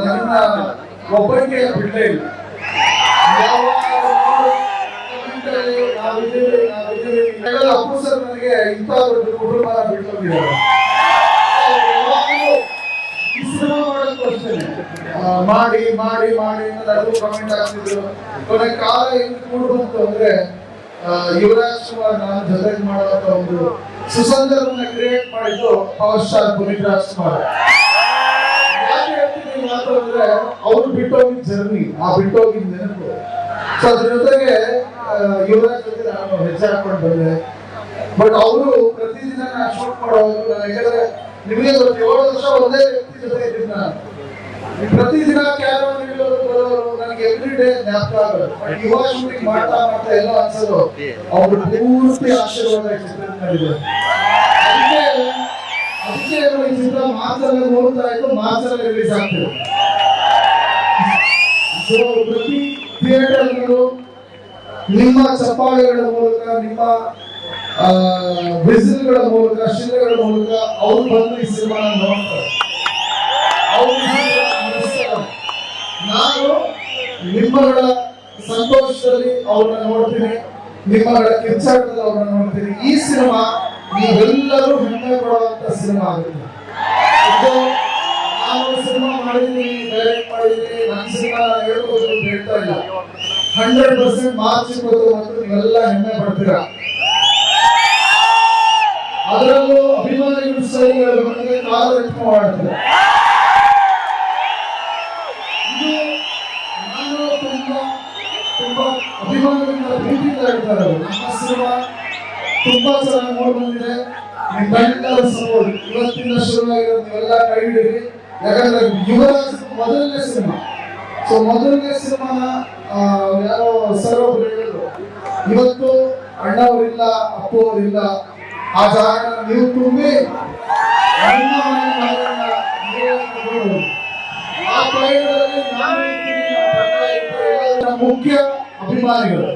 ನನ್ನ ಒಬ್ಬರಿಗೆ ಬಿಡಲೇ ಇಲ್ಲ. ಅಪ್ಪು ಸರ್ ನನಗೆ ಇಂಥ ದೊಡ್ಡ ಕುಟುಂಬ ಬಿಟ್ಕೊಂಡಿದ್ದಾರೆ ಮಾಡಿ ಮಾಡಿ ಮಾಡಿ ಎಲ್ಲರೂ ಕಮೆಂಟ್ ಆಗ್ತಿದ್ರು ಕೊನೆ ಕಾಲ ಹೆಂಗ್ ಕೂಡುದು ಅಂತ ಅಂದ್ರೆ ಯುವರಾಜ್ ಕುಮಾರ್ ನಾನು ಜೊತೆಗೆ ಮಾಡುವಂತ ಒಂದು ಸುಸಂದರ್ಭನ ಕ್ರಿಯೇಟ್ ಮಾಡಿದ್ದು ಪವರ್ ಸ್ಟಾರ್ ಪುನೀತ್ ರಾಜ್ಕುಮಾರ್ ಅವ್ರು ಬಿಟ್ಟೋಗಿದ್ ಜರ್ನಿ, ಆ ಬಿಟ್ಟೋಗಿದ್ದ ನೆನಪು. ಸೊ ಅದ್ರ ಜೊತೆಗೆ ಯುವರಾಜ್ ಜೊತೆ ನಾನು ಹೆಜ್ಜೆ ಹಾಕೊಂಡು ಬಂದೆ. ಬಟ್ ಅವರು ಪ್ರತಿದಿನ ನಾನು ಶೂಟ್ ಮಾಡೋದು ಯಾಕಂದ್ರೆ ನಿಮಗೆ ಗೊತ್ತು, ಏಳು ವರ್ಷ ಒಂದೇ ವ್ಯಕ್ತಿ ಜೊತೆ ಇದ್ದೀನಿ ನಾನು. ಪ್ರತಿದಿನ ಬರೋರು, ನನಗೆ ಎವ್ರಿ ಡೇ ಜ್ಞಾಪಕ ಆಗೋದು. ಯುವ ಶೂಟಿಂಗ್ ಮಾಡ್ತಾ ಮಾಡ್ತಾ ಎಲ್ಲ ಅನ್ಸೋದು, ಅವರು ಪೂರ್ತಿ ಆಶೀರ್ವಾದ ಚಿತ್ರದ ಮೇಲಿದೆ ಅದಕ್ಕೆ ಅದಕ್ಕೆ ಈ ಚಿತ್ರ ಮಾತ್ರ ನೋಡ್ತಾ ಇದ್ದು ಮಾತ್ರ ರಿಲೀಸ್ ಆಗ್ತದೆ. ಸೊ ಪ್ರತಿ ಥಿಯೇಟರ್ಗಳು ನಿಮ್ಮ ಚಪ್ಪಾಳೆಗಳ ಮೂಲಕ, ನಿಮ್ಮ ಬಿಸಿಲುಗಳ ಮೂಲಕ, ಶಿಲೆಗಳ ಮೂಲಕ ಅವ್ರು ಬಂದು ಈ ಸಿನಿಮಾನ ನೋಡ್ತಾರೆ. ನಾನು ನಿಮ್ಮಗಳ ಸಂತೋಷದಲ್ಲಿ ಅವ್ರನ್ನ ನೋಡ್ತೀನಿ, ನಿಮ್ಮಗಳ ಕಿಚ್ಚಾಟದಲ್ಲಿ ಅವ್ರನ್ನ ನೋಡ್ತೀನಿ. ಈ ಸಿನಿಮಾ ನೀವೆಲ್ಲರೂ ಹೆಮ್ಮೆ ಪಡುವಂತ ಸಿನಿಮಾ ಆಗುತ್ತೆ. ನಾನು ಸಿನಿಮಾ ಮಾಡಿದ್ದೀನಿ ಡೈರೆಕ್ಟ್ ಮಾಡಿದ್ದೀನಿ, ನನ್ನ ಸಿನಿಮಾ ಹೇಳ್ಬೋದು ಅಂತ ಹೇಳ್ತಾ ಇಲ್ಲ. ಹಂಡ್ರೆಡ್ ಪರ್ಸೆಂಟ್ ಮಾರ್ಚ್ ಇಪ್ಪತ್ತೊಂಬತ್ತು ನೀವೆಲ್ಲ ಹೆಮ್ಮೆ ಪಡ್ತೀರಾ? ಅದರಲ್ಲೂ ಅಭಿಮಾನಿಗಳು ಸರಿ ನನಗೆ ಕಾಲು ಎತ್ಕೊಂಡು ಮಾಡ್ತಾರೆ ನಾನು ತುಂಬಾ ತುಂಬಾ ಅಭಿಮಾನಿಗಳಿಂದ ಪ್ರೀತಿಯಿಂದ ಹೇಳ್ತಾರೆ ಅವ್ರು. ನಮ್ಮ ಸಿನಿಮಾ ತುಂಬಾ ಚೆನ್ನಾಗಿ ನೋಡ್ಬಂದಿದೆ. ಬಂದಿದೆ ನಿಮ್ಮೆಲ್ಲರ ಸಪೋರ್ಟ್ ಇವತ್ತಿನ ಶುರುವಾಗಿರೋದು ನೀವೆಲ್ಲ ಕೈ ಹಿಡೀರಿ ಯಾಕಂದ್ರೆ ಯುವರಾಜ್ ಮೊದಲನೇ ಸಿನಿಮಾ. ಸೊ ಮೊದಲನೇ ಸಿನಿಮಾನ ಯಾರೋ ಸರ್ ಒಬ್ರು ಹೇಳಿದ್ರು ಇವತ್ತು ಅಣ್ಣವರಿಲ್ಲ, ಅಪ್ಪವರಿಲ್ಲ, ಆ ಜಾಗ ನೀವು ತುಂಬಿ ಮುಖ್ಯ ಅಭಿಮಾನಿಗಳು.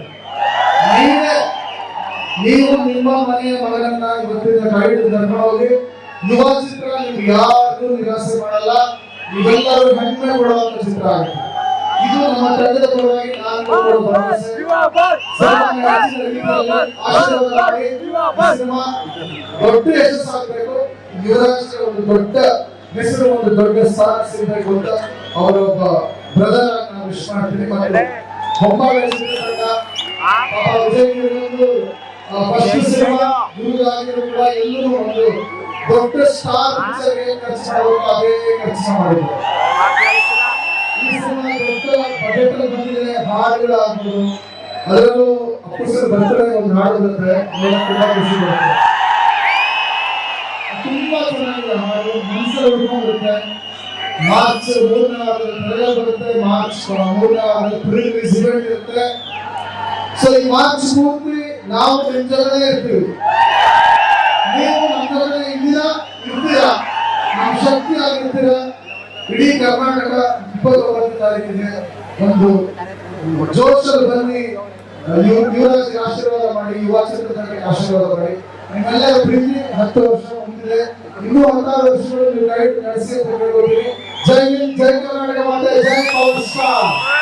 ನೀವೇ ನಿಮ್ಮ ಮನೆಯ ಮಗನನ್ನ ಇವತ್ತಿನ ಕೈಡ್ ಕರ್ಕೊಂಡು ಹೋಗಿ ಯುವ ಚಿತ್ರ ನಿಮ್ಗೆ ಯಾರು ನಿರಾಸೆ ಮಾಡಲ್ಲ, ನೀವೆಲ್ಲರೂ ಹೆಮ್ಮೆ ಕೊಡುವಂತ ಚಿತ್ರ ಆಗುತ್ತೆ ಇದು ನಮ್ಮ ತಂಡದ ಪರವಾಗಿ ನಾನು ಕೊಡೋ ಭರವಸೆ. ಸಿನಿಮಾ ದೊಡ್ಡ ಯಶಸ್ಸಾಗಬೇಕು ಯುವರಾಜ್ಗೆ ಒಂದು ದೊಡ್ಡ ಹೆಸರು, ಒಂದು ದೊಡ್ಡ ಸ್ಥಾನ ಸಿಗಬೇಕು ಅಂತ ಅವರ ಒಬ್ಬ ಬ್ರದರ್ ನಾನು ವಿಶ್ ಮಾಡ್ತೀನಿ. ಮತ್ತು ಹೊಂಬಾಳೆ ವಿಜಯ್ ಗಿರಿಯೊಂದು ಫಸ್ಟ್ ಸಿನಿಮಾ ಗುರು ಆಗಿರೋ ಕೂಡ ಎಲ್ಲರೂ ಒಂದು ದೊಡ್ಡ ಸ್ಟಾರ್ ಪಿಕ್ಚರ್ಗೆ ಖರ್ಚು ಮಾಡಬೇಕು ಅದೇ ಖರ್ಚು ಮಾಡಿದ್ರು ಈ ಸಿನಿಮಾ ದೊಡ್ಡ ಬಜೆಟ್ ಬಂದಿದೆ ಹಾಡುಗಳು ಆಗ್ಬೋದು ಅದರಲ್ಲೂ ಅಪ್ಪು ಸರ್ ಬರ್ತಾರೆ ಒಂದು ಹಾಡು ಬಂದ್ರೆ ತುಂಬಾ ಖುಷಿ ಬರುತ್ತೆ ತುಂಬಾ ಚೆನ್ನಾಗಿದೆ ಹಾಡು, ಮನಸ್ಸಲ್ಲಿ ಉಳ್ಕೊಂಡಿರುತ್ತೆ ಮಾರ್ಚ್ ಮೂರನೇ ವಾರದಲ್ಲಿ ಬರುತ್ತೆ, ಮಾರ್ಚ್ ಮೂರನೇ ವಾರದಲ್ಲಿ ಪ್ರೀ ಇವೆಂಟ್ ಇರುತ್ತೆ. ಸೊ ಈ ಮಾರ್ಚ್ ಪೂರ್ತಿ ನಾವು ಜೊತೆ ಇರ್ತೀವಿ. ಆಗಿರ್ತೀರಾ? ಇಡೀ ಕರ್ನಾಟಕ ಇಪ್ಪತ್ತೊಂಬತ್ತನೇ ತಾರೀಕಿಗೆ ಒಂದು ಜೋಶಲ್ಲಿ ಬನ್ನಿ. ಯುವ- ಯುವರಾಜ್ಗೆ ಆಶೀರ್ವಾದ ಮಾಡಿ, ಯುವ ಚಿತ್ರತಂಡಕ್ಕೆ ಆಶೀರ್ವಾದ ಮಾಡಿ. ನಿಮ್ಮೆಲ್ಲರ ಪ್ರೀತಿ ಹತ್ತು ವರ್ಷ ಮುಂದಿದೆ. ಇನ್ನೂ ಹತ್ತಾರು ವರ್ಷಗಳು ನೀವು ನಡೆಸಿ ಅಂತ ಕೇಳ್ಕೊಳ್ತೀನಿ. ಜೈ ಹಿಂದ್, ಜೈ ಕರ್ನಾಟಕ ಮಾತೆ, ಜೈ ಪವರ್ ಸ್ಟಾರ್